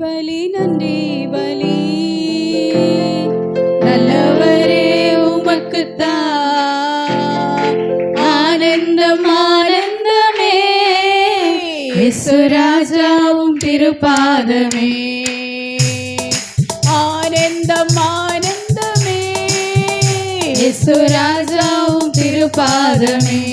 பலி நன்றி பலி நல்லவரே உமக்குத்தான் ஆனந்தம் ஆனந்தமே. ராஜாவும் திருப்பாதமே. ஆனந்தம் ஆனந்தமே. ராஜாவும் திருப்பாதமே.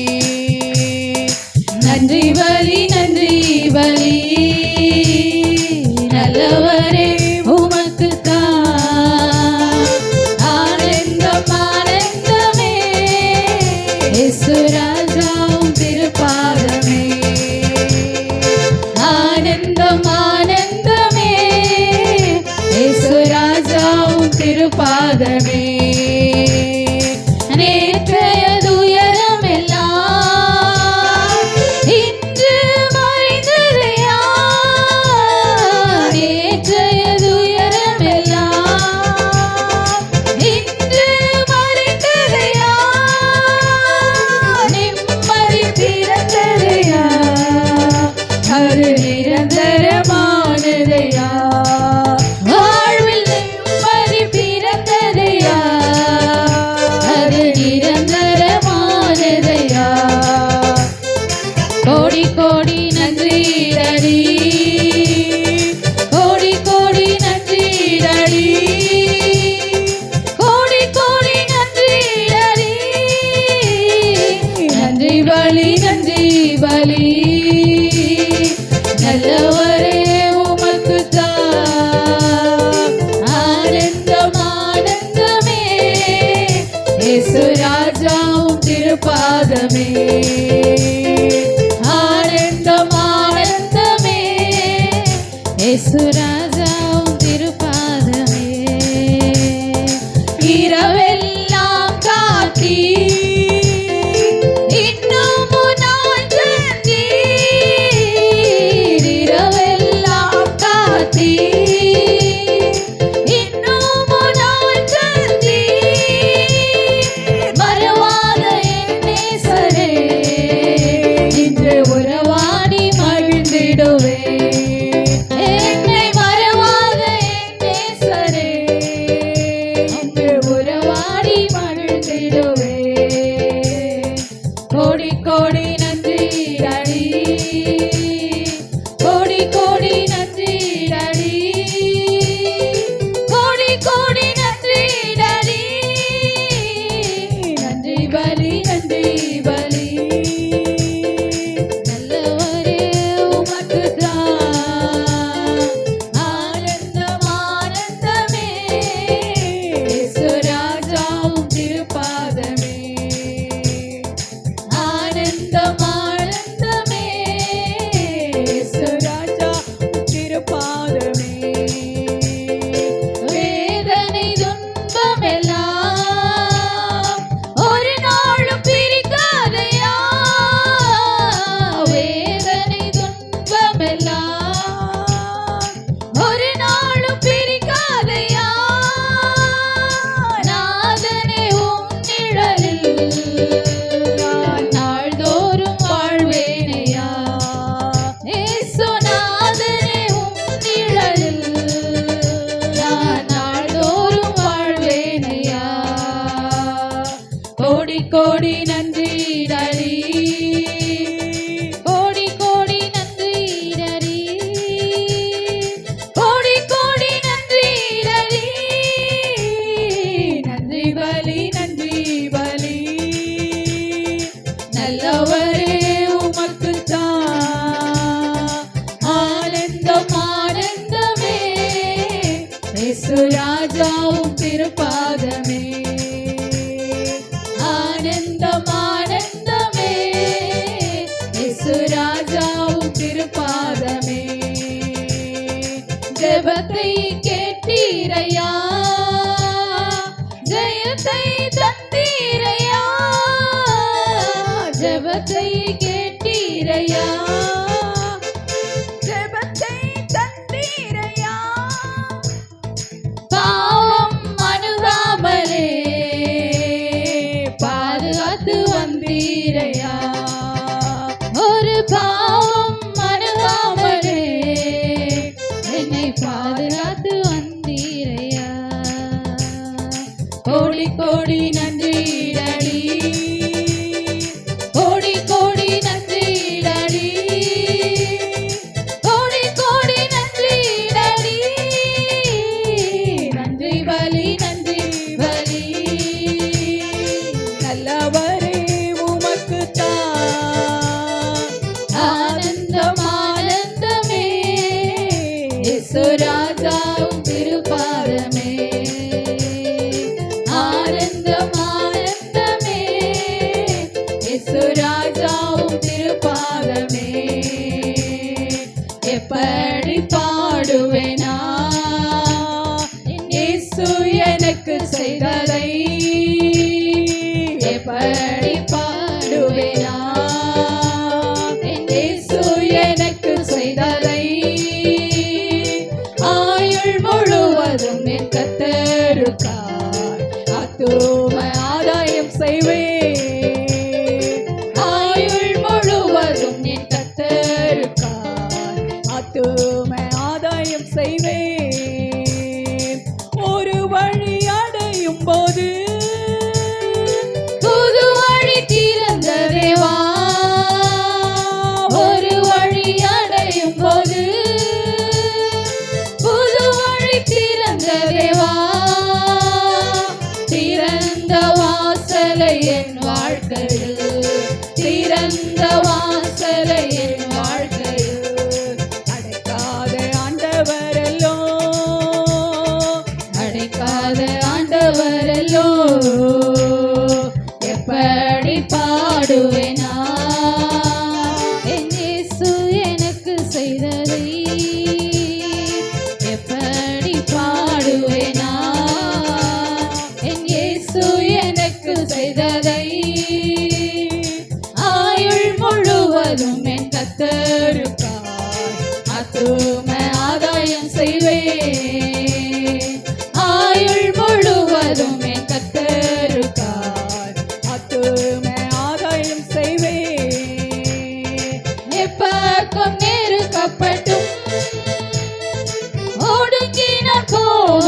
Lord,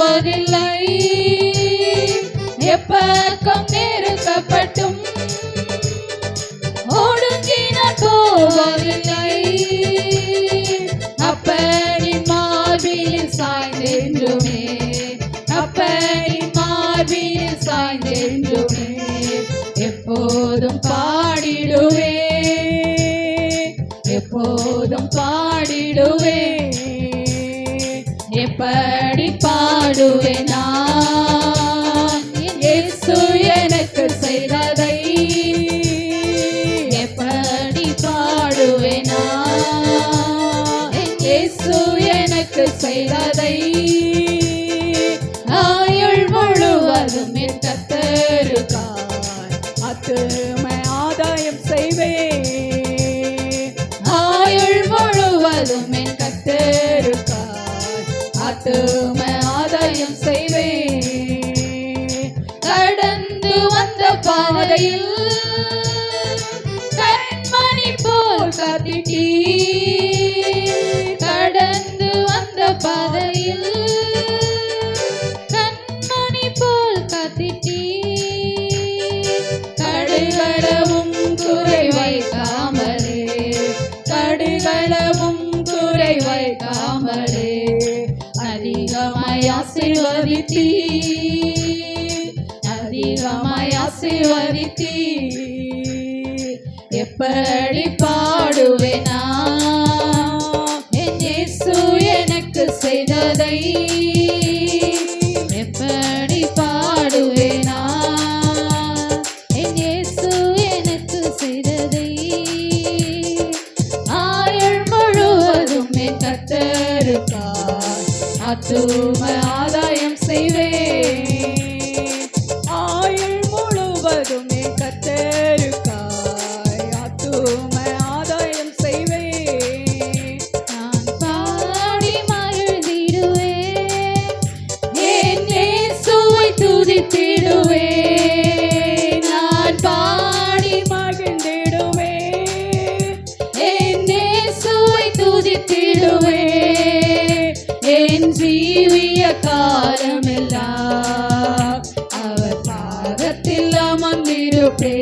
போவதில்லை எப்பக்கம் நெருக்கப்பட்டும் ஒடுங்கி நான் போவதில்லை அப்படி மார்பில் சாய்ந்தென்றுமே. அப்படி மார்பில் சாய்ந்தென்றுமே. எப்போதும் பாடிடுவே. எப்போதும் பாடிடுவே. இயேசுவே நான். இயேசு எனக்கு செய்ததை எப்படி பாடுவேனா இயேசு எனக்கு செய்ததை ஆயுள் முழுவதும் என் கத்தருக்காய். அத்துமை ஆதாயம் செய்வேன். ஆயுள் அத்துமை Save baby. எப்படி பாடுவேனா? என் எனக்கு செய்ததை அமர்ந்திருப்பே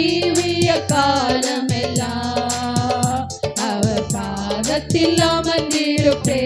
என் ஜீவிய காலமெல்லாம் அவர் பாதத்தில் அமர்ந்திருப்பே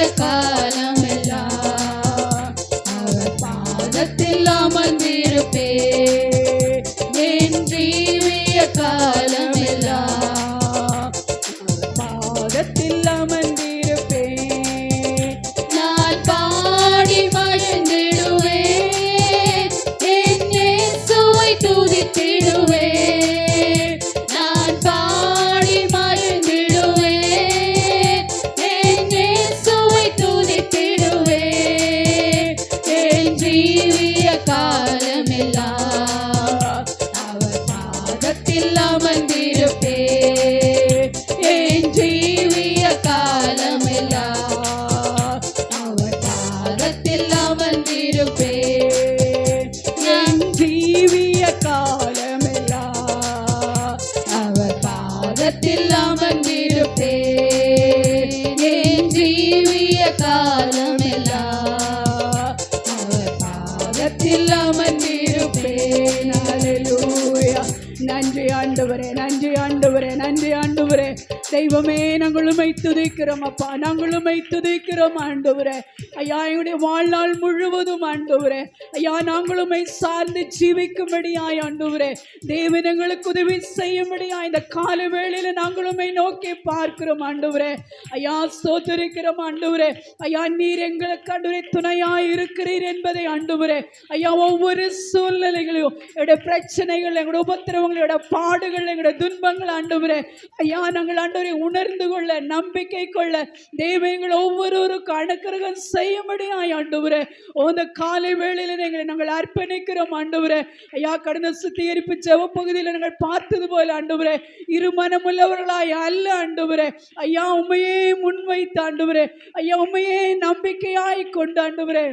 కాలం பாதத்தில் தெய்வமே நாங்கள் துதிக்கிறோம் அப்பா. நாங்கள் துதிக்கிறோம் ஆண்டவரே. ஐயா எங்களுடைய வாழ்நாள் முழுவதும் ஆண்டவரே. ஐயா நாங்கள் சார்ந்து ஜீவிக்கும்படியாய் ஆண்டவரே. தேவன் எங்களுக்கு உதவி செய்யும்படியா இந்த கால வேளையில நாங்கள் நோக்கி பார்க்கிறோம் ஆண்டவரே. ஐயா சோதரிக்கிறோம் ஆண்டவரே. ஐயா நீர் எங்களுக்கு ஆண்டவரே துணையாய் இருக்கிறீர் என்பதை ஆண்டவரே. ஐயா ஒவ்வொரு சூழ்நிலைகளையும் எங்களுடைய பிரச்சனைகள் எங்களுடைய உபத்திரவங்களோட பாடுகள் எங்களுடைய துன்பங்கள் ஆண்டவரே. ஐயா நாங்கள் ஆண்டு ஆண்டவரை உணர்ந்து கொள்ள நம்பிக்கை கொள்ள தெய்வங்கள் ஒவ்வொருவருக்கும் அணுக்கரகம் செய்யும்படியாய் ஆண்டவரே. ஓ இந்த காலை வேளையில் எங்களை நாங்கள் அர்ப்பணிக்கிறோம் ஆண்டவரே. ஐயா கடந்த சுத்திகரிப்பு ஜெப பகுதியில் நாங்கள் பார்த்தது போல ஆண்டவரே. இருமனமுள்ளவர்களாய் அல்ல ஆண்டவரே. ஐயா உண்மையே முன்வைத்த ஆண்டவரே. ஐயா உண்மையே நம்பிக்கையாய் கொண்டு ஆண்டவரே.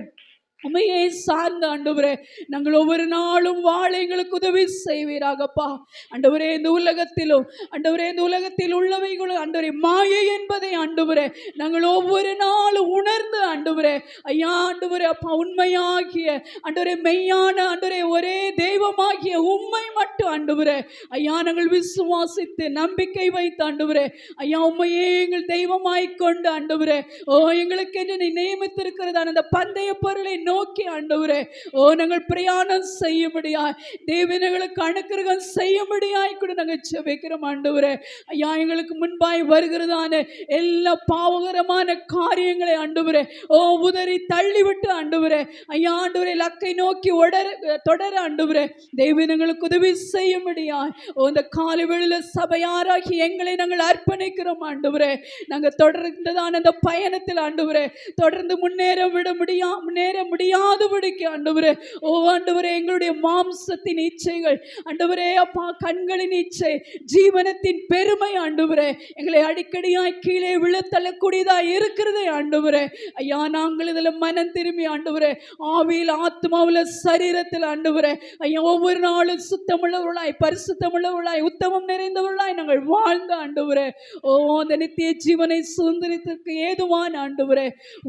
உண்மையை சார்ந்த ஆண்டவரே நாங்கள் ஒவ்வொரு நாளும் வாழ எங்களுக்கு உதவி செய்வீராகப்பா. ஆண்டவரே இந்த உலகத்திலும் ஆண்டவரே இந்த உலகத்தில் உள்ளவைகளும் ஆண்டவரே மாயை என்பதை ஆண்டவரே நாங்கள் ஒவ்வொரு நாளும் உணர்ந்து ஆண்டவரே ஐயா ஆண்டவரே அப்பா உண்மையாகிய ஆண்டவரே மெய்யான ஆண்டவரே ஒரே தெய்வமாகிய உண்மை மட்டும் ஆண்டவரே ஐயா நாங்கள் விசுவாசித்து நம்பிக்கை வைத்து ஆண்டவரே ஐயா உண்மையே எங்கள் தெய்வமாய் கொண்டு ஆண்டவரே ஓ எங்களுக்கு என்று நீ நியமித்திருக்கிறதான அந்த பந்தய பொருளை நோக்கி ஆண்டவரே ஓ நாங்கள் பிரயாணம் செய்யும்படியாய் தேவனங்களுக்கு அனுக்கிரகம் செய்யும்படியாய் கூட நாங்கள் செபிக்கிறோம் ஆண்டவரே. ஐயா எங்களுக்கு முன்பாய் வருகிறதான எல்லா பாவகரமான காரியங்களை ஆண்டவரே ஓ உதறி தள்ளிவிட்டு ஆண்டவரே. ஐயா ஆண்டவரே லக்கை நோக்கி உடர தொடர ஆண்டவரே தெய்வனங்களுக்கு உதவி செய்யும்படியாய் ஓ இந்த காலை வெளியில் சபையாராகி எங்களை நாங்கள் அர்ப்பணிக்கிறோம் ஆண்டவரே. நாங்கள் தொடர்ந்ததான அந்த பயணத்தில் ஆண்டவரே தொடர்ந்து முன்னேற விட முடியா முன்னேற முடியாதபடிக்கு ஆண்டவரே. ஓ ஆண்டவரே எங்களுடைய மாம்சத்தின் இச்சைகள். ஆண்டவரே அப்பா கண்களின் இச்சை ஜீவனத்தின் பெருமை ஆண்டவரே. எங்களை அடிக்கடியாய் கீழே விழத்தள்ளக்கூடியதாய் இருக்கிறதே ஆண்டவரே. ஐயா நாங்கள் இதில் மனம் திரும்பி ஆண்டவரே. ஆவியில் ஆத்மாவில் சரீரத்தில் ஆண்டவரே. ஐயா ஒவ்வொரு நாளும் சுத்தமுள்ளவர்களாய் பரிசுத்தமுள்ளவர்களாய் உத்தமம் நிறைந்தவர்களாய் நாங்கள் வாழ்ந்த ஆண்டவரே. ஓ அந்த நித்திய ஜீவனை சுதந்திரத்திற்கு ஏதுவான ஆண்டவரே.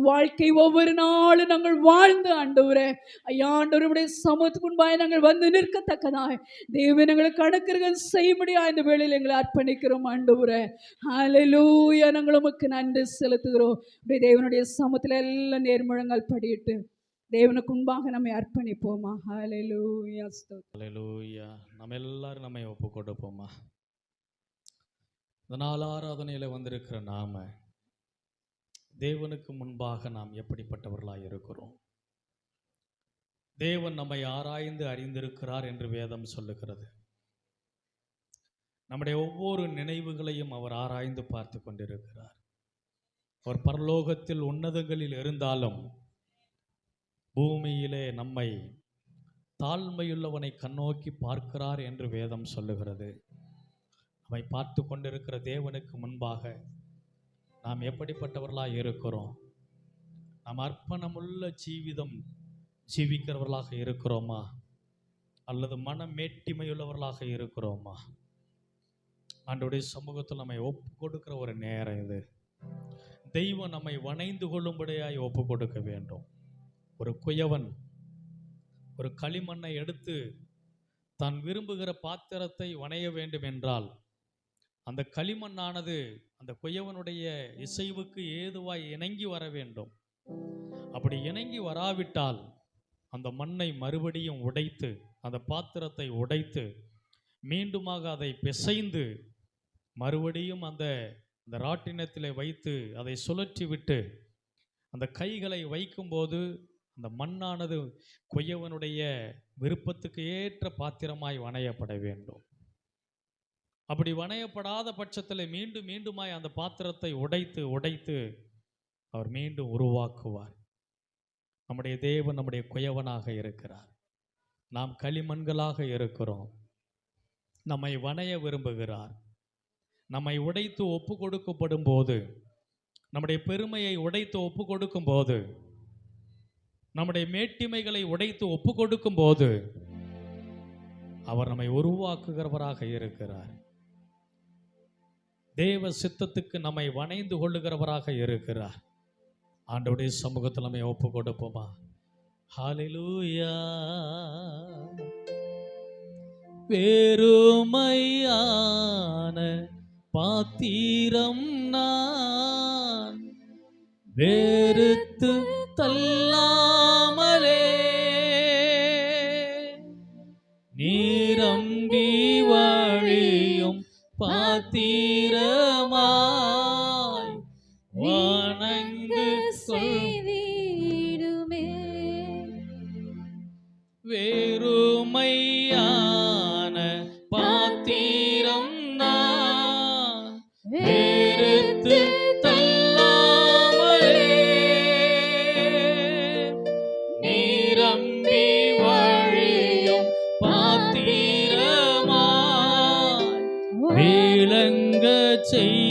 வாழ்க்கை ஒவ்வொரு நாளும் நாங்கள் வாழ்ந்த ஆண்டவரே ஐயா ஆண்டவருடைய சமூகத்துக்கு முன்பாய் நாங்கள் வந்து நிற்கத்தக்கதாய். தேவன் எங்களுக்கு அணுக்கிறகம் செய்யும்படியா இந்த வேளையில் எங்களை அர்ப்பணிக்கிறோம் ஆண்டவரே. அலலூயா நாங்கள் உமக்கு நன்றி செலுத்துகிறோம். அப்படியே தேவனுடைய சமூகத்தில் எல்லாம் நேர்முழங்கள் படியிட்டு தேவனுக்கு முன்பாக நம்மை அர்ப்பணிப்போமா? ஹalleluya ஸ்தோத்திரம். நம்ம எல்லாரும் நம்மை ஒப்பு கொடுப்போமா இதனால் ஆராதனையில் வந்திருக்கிற நாம தேவனுக்கு முன்பாக நாம் எப்படிப்பட்டவர்களாக இருக்கிறோம்? தேவன் நம்மை ஆராய்ந்து அறிந்திருக்கிறார் என்று வேதம் சொல்லுகிறது. நம்முடைய ஒவ்வொரு நினைவுகளையும் அவர் ஆராய்ந்து பார்த்து கொண்டிருக்கிறார். அவர் பரலோகத்தில் உன்னதங்களில் இருந்தாலும் பூமியிலே நம்மை தாழ்மையுள்ளவனை கண்ணோக்கி பார்க்கிறார் என்று வேதம் சொல்லுகிறது. நம்மை பார்த்து கொண்டிருக்கிற தேவனுக்கு முன்பாக நாம் எப்படிப்பட்டவர்களாக இருக்கிறோம்? நாம் அர்ப்பணமுள்ள ஜீவிதம் ஜீவிக்கிறவர்களாக இருக்கிறோமா? அல்லது மன மேட்டிமையுள்ளவர்களாக இருக்கிறோமா? ஆண்டோடைய சமூகத்தில் நம்மை ஒப்பு கொடுக்கிற ஒரு நேரம் இது. தெய்வம் நம்மை வணைந்து கொள்ளும்படியாய் ஒப்பு கொடுக்க வேண்டும். ஒரு குயவன் ஒரு களிமண்ணை எடுத்து தான் விரும்புகிற பாத்திரத்தை வணைய வேண்டும் என்றால் அந்த களிமண்ணானது அந்த குயவனுடைய இசைவுக்கு ஏதுவாய் இணங்கி வர வேண்டும். அப்படி இணங்கி வராவிட்டால் அந்த மண்ணை மறுபடியும் உடைத்து அந்த பாத்திரத்தை உடைத்து மீண்டுமாக அதை பிசைந்து மறுபடியும் அந்த அந்த ராட்டினத்தில் வைத்து அதை சுழற்றி விட்டு அந்த கைகளை வைக்கும்போது அந்த மண்ணானது கொய்யவனுடைய விருப்பத்துக்கு ஏற்ற பாத்திரமாய் வணையப்பட வேண்டும். அப்படி வணையப்படாத பட்சத்தில் மீண்டும் மீண்டுமாய் அந்த பாத்திரத்தை உடைத்து உடைத்து அவர் மீண்டும் உருவாக்குவார். நம்முடைய தேவன் நம்முடைய குயவனாக இருக்கிறார். நாம் களிமண்களாக இருக்கிறோம். நம்மை வணைய விரும்புகிறார். நம்மை உடைத்து ஒப்பு கொடுக்கப்படும் போது நம்முடைய பெருமையை உடைத்து ஒப்பு கொடுக்கும் போது நம்முடைய மேட்டிமைகளை உடைத்து ஒப்பு கொடுக்கும் போது அவர் நம்மை உருவாக்குகிறவராக இருக்கிறார். தேவ சித்தத்துக்கு நம்மை வணைந்து கொள்ளுகிறவராக இருக்கிறார். ஆண்டவுடைய சமூகத்தில் நம்ம ஒப்பு கொடுப்போமா ஹாலிலூயா வேறுமையான பாத்திரம் நான் வேறுத்து தல்லா விளங்க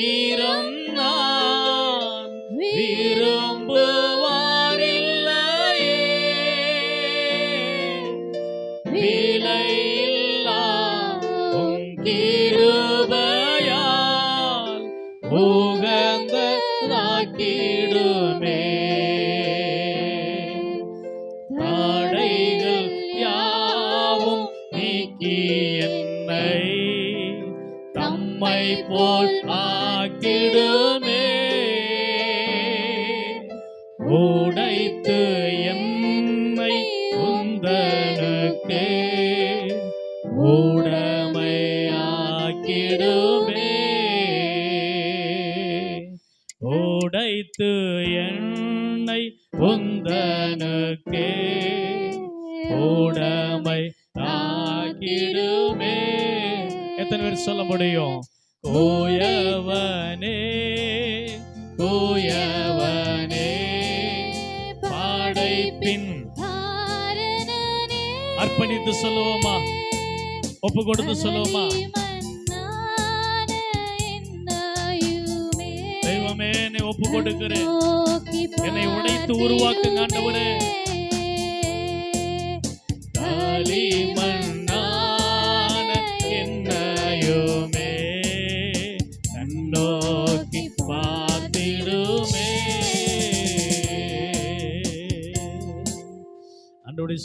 பாத்திரம் நான். உடமை ஆக்கிடுமே எத்தனை பேர் சொல்ல முடியும்? கோயவனே கோயவனே. பாடைப்பின் அர்ப்பணித்து சொல்லுவோமா? ஒப்பு கொடுத்து சொல்லுவோமா? தெய்வமே என்னை ஒப்பு கொடுக்கிறேன். என்னை உடைத்து உருவாக்குங்க ஆண்டவரே. தாலி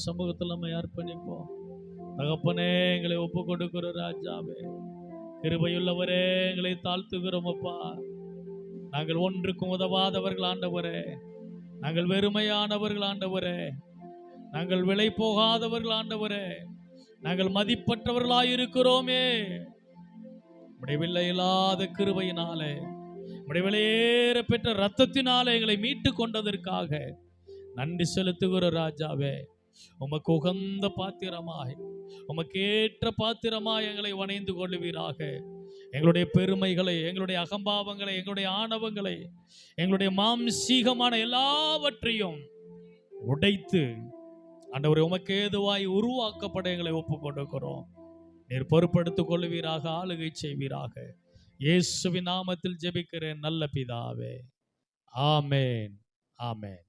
சமூகத்தில் நம்ம அர்ப்பணிப்போம் தகப்பனே எங்களை ஒப்பு கொடுக்கிற ராஜாவே கிருபையுள்ளவரே எங்களை தாழ்த்துகிறோம் அப்பா நாங்கள் ஒன்றுக்கும் உதவாதவர்கள் ஆண்டவரே நாங்கள் வெறுமையானவர்கள் ஆண்டவரே நாங்கள் விலை போகாதவர்கள் ஆண்டவரே. நாங்கள் மதிப்பற்றவர்களாயிருக்கிறோமே. முடிவில்லை இல்லாத கிருபையினாலே முடிவிலையேற பெற்ற ரத்தத்தினாலே எங்களை மீட்டு கொண்டதற்காக நன்றி செலுத்துகிற ராஜாவே உமக்கு உகந்த பாத்திரமாய் உமக்கேற்ற பாத்திரமாய் எங்களை வணைந்து கொள்ளுவீராக. எங்களுடைய பெருமைகளை எங்களுடைய அகம்பாவங்களை எங்களுடைய ஆணவங்களை எங்களுடைய மாம்சீகமான எல்லாவற்றையும் உடைத்து ஆண்டவர் உமக்கு ஏதுவாய் உருவாக்கப்பட எங்களை ஒப்பு கொடுக்கிறோம் நீர் பொறுப்படுத்திக் கொள்வீராக ஆளுகை செய்வீராக. இயேசுவின் நாமத்தில் ஜெபிக்கிறேன் நல்ல பிதாவே. ஆமேன். ஆமேன்.